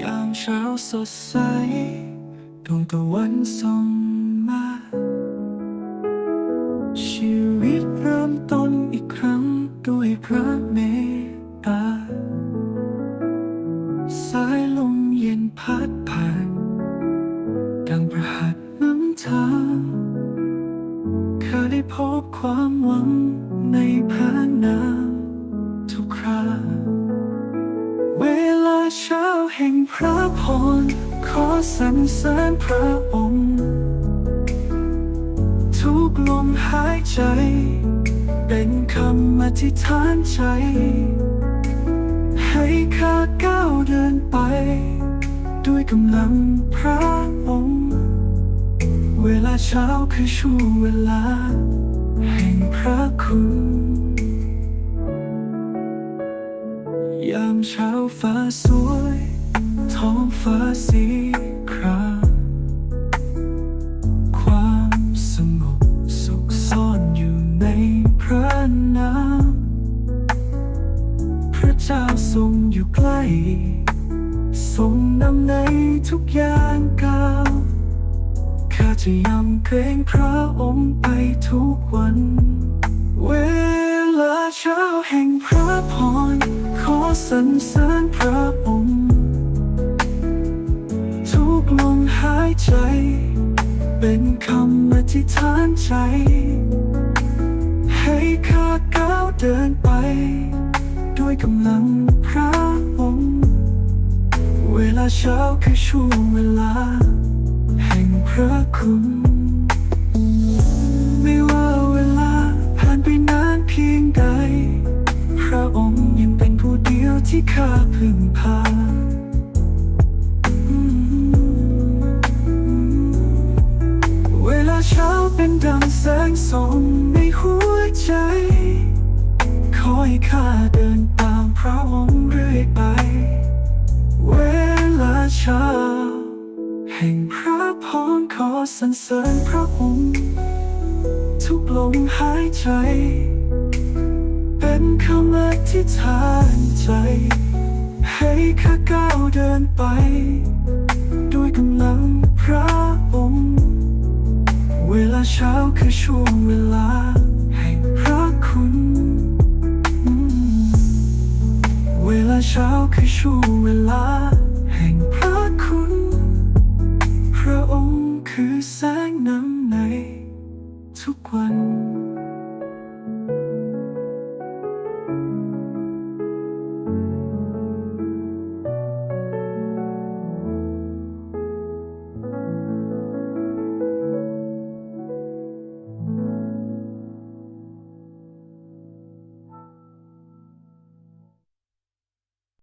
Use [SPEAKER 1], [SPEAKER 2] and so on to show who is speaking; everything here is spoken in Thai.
[SPEAKER 1] ยามเช้าสดใสดวงตะวันส่องมา ชีวิตเริ่มต้นอีกครั้งด้วยพระเมตตา สายลมเย็นพัดผ่าน ดังประหัตน้ำทาข้าได้พบความหวังในพระนาม แห่งพระพร ขอสรรเสริญพระองค์ ทุกลมหายใจ เป็นคำอธิษฐานใจ ให้ข้าก้าวเดินไป ด้วยกำลังพระองค์ เวลาเช้าคือช่วงเวลา แห่งพระคุณยามเช้าฟ้าสวย ท้องฟ้าสีครามความสงบสุขซ่อนอยู่ในพระนามพระเจ้าทรงอยู่ใกล้ทรงนำในทุกอย่างก้าวข้าจะยำเกรงพระองค์ไปทุกวัน เวลาเช้าแห่งพระพรขอสรรเสริญพระองค์ ใจ เป็นคำอธิษฐานใจ ให้ข้าก้าวเดินไป ด้วยกำลังพระองค์ เวลาเช้าคือช่วงเวลา แห่งพระคุณ ไม่ว่าเวลาผ่านไปนานเพียงใด พระองค์ยังเป็นผู้เดียวที่ข้าพึงพา งแสงส่งในหัวใจขอให้ข้าเดินตามพระองค์เรื่อยไป เวลาเช้าแห่งพระพรขอสรรเสริญพระองค์ทุกลมหายใจ เป็นคำอธิษฐานใจ ให้ข้าก้าวเดินไป ด้วยกำลังพระ เวลาเช้าคือช่วงเวลาแห่งพระคุณ เวลาเช้าคือช่วงเวลาแห่งพระคุณ พระองค์คือแสงนำในทุกวัน